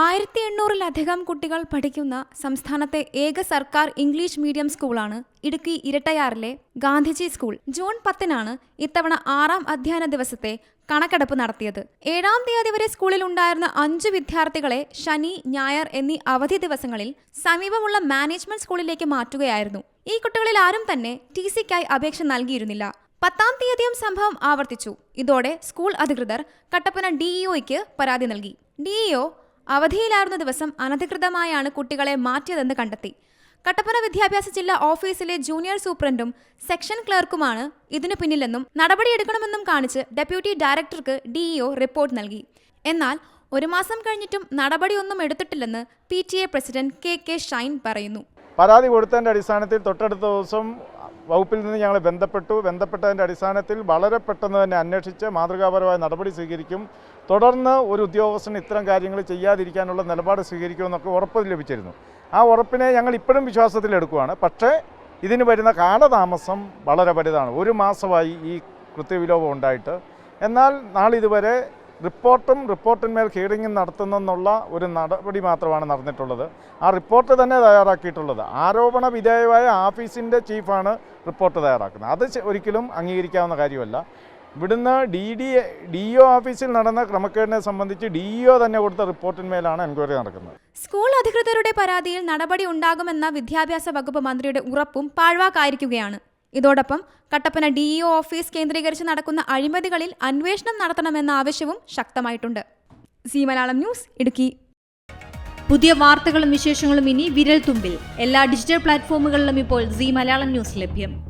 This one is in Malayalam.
ആയിരത്തി എണ്ണൂറിലധികം കുട്ടികൾ പഠിക്കുന്ന സംസ്ഥാനത്തെ ഏക സർക്കാർ ഇംഗ്ലീഷ് മീഡിയം സ്കൂളാണ് ഇടുക്കി ഇരട്ടയാറിലെ ഗാന്ധിജി സ്കൂൾ. ജൂൺ പത്തിനാണ് ഇത്തവണ ആറാം അധ്യയന ദിവസത്തെ കണക്കെടുപ്പ് നടത്തിയത്. ഏഴാം തീയതി വരെ സ്കൂളിൽ ഉണ്ടായിരുന്ന അഞ്ചു വിദ്യാർത്ഥികളെ ശനി ഞായർ എന്നീ അവധി ദിവസങ്ങളിൽ സമീപമുള്ള മാനേജ്മെന്റ് സ്കൂളിലേക്ക് മാറ്റുകയായിരുന്നു. ഈ കുട്ടികളിൽ ആരും തന്നെ ടി സിക്കായി അപേക്ഷ നൽകിയിരുന്നില്ല. പത്താം തീയതിയും സംഭവം ആവർത്തിച്ചു. ഇതോടെ സ്കൂൾ അധികൃതർ കട്ടപ്പന ഡിഇഒയ്ക്ക് പരാതി നൽകി. ഡിഇഒ അവധിയിലായിരുന്ന ദിവസം അനധികൃതമായാണ് കുട്ടികളെ മാറ്റിയതെന്ന് കണ്ടെത്തി. കട്ടപ്പന വിദ്യാഭ്യാസ ജില്ലാ ഓഫീസിലെ ജൂനിയർ സൂപ്രണ്ടും സെക്ഷൻ ക്ലർക്കുമാണ് ഇതിനു പിന്നിലെന്നും നടപടിയെടുക്കണമെന്നും കാണിച്ച് ഡെപ്യൂട്ടി ഡയറക്ടർക്ക് ഡിഇഒ റിപ്പോർട്ട് നൽകി. എന്നാൽ ഒരു മാസം കഴിഞ്ഞിട്ടും നടപടിയൊന്നും എടുത്തിട്ടില്ലെന്ന് P T A president K K Shine പറയുന്നു. പരാതി കൊടുത്തതിന്റെ അടിസ്ഥാനത്തിൽ തൊട്ടടുത്ത ദിവസം വകുപ്പിൽ നിന്ന് ഞങ്ങൾ ബന്ധപ്പെട്ടു. ബന്ധപ്പെട്ടതിന്റെ അടിസ്ഥാനത്തിൽ വളരെ പെട്ടെന്ന് തന്നെ അന്വേഷിച്ച് മാതൃകാപരമായ നടപടി സ്വീകരിക്കും. തുടർന്ന് ഒരു ഉദ്യോഗസ്ഥന് ഇത്തരം കാര്യങ്ങൾ ചെയ്യാതിരിക്കാനുള്ള നിലപാട് സ്വീകരിക്കുമെന്നൊക്കെ ഉറപ്പ് ലഭിച്ചിരുന്നു. ആ ഉറപ്പിനെ ഞങ്ങൾ ഇപ്പോഴും വിശ്വാസത്തിലെടുക്കുകയാണ് പക്ഷേ ഇതിന് വരുന്ന കാലതാമസം വളരെ വലുതാണ്. ഒരു മാസമായി ഈ കൃത്യവിലോപം ഉണ്ടായിട്ട്. എന്നാൽ നാളിതുവരെ റിപ്പോർട്ടും റിപ്പോർട്ടിന്മേൽ ഹിയറിംഗും നടത്തുന്നെന്നുള്ള ഒരു നടപടി മാത്രമാണ് നടന്നിട്ടുള്ളത്. ആ റിപ്പോർട്ട് തന്നെ തയ്യാറാക്കിയിട്ടുള്ളത്. ആരോപണ വിധേയമായ ആഫീസിന്റെ ചീഫാണ് റിപ്പോർട്ട് തയ്യാറാക്കുന്നത്. അത് ഒരിക്കലും അംഗീകരിക്കാവുന്ന കാര്യമല്ല. ഇവിടുന്ന് ഡി ഡി ഡി ഒ ഓഫീസിൽ നടന്ന ക്രമക്കേടിനെ സംബന്ധിച്ച് ഡി ഒ തന്നെ കൊടുത്ത റിപ്പോർട്ടിന്മേലാണ് എൻക്വയറി നടക്കുന്നത്. സ്കൂൾ അധികൃതരുടെ പരാതിയിൽ നടപടി ഉണ്ടാകുമെന്ന വിദ്യാഭ്യാസ വകുപ്പ് മന്ത്രിയുടെ ഉറപ്പും പാഴ്വാക്കായിരിക്കുകയാണ്. ഇതോടൊപ്പം കട്ടപ്പന ഡിഇഒ ഓഫീസ് കേന്ദ്രീകരിച്ച് നടക്കുന്ന അഴിമതികളിൽ അന്വേഷണം നടത്തണമെന്ന ആവശ്യവും ശക്തമായിട്ടുണ്ട്. C Malayalam news Idukki. പുതിയ വാർത്തകളും വിശേഷങ്ങളും ഇനി വിരൽ തുമ്പിൽ എല്ലാ ഡിജിറ്റൽ പ്ലാറ്റ്ഫോമുകളിലും ഇപ്പോൾ സി മലയാളം ന്യൂസ് ലഭ്യം.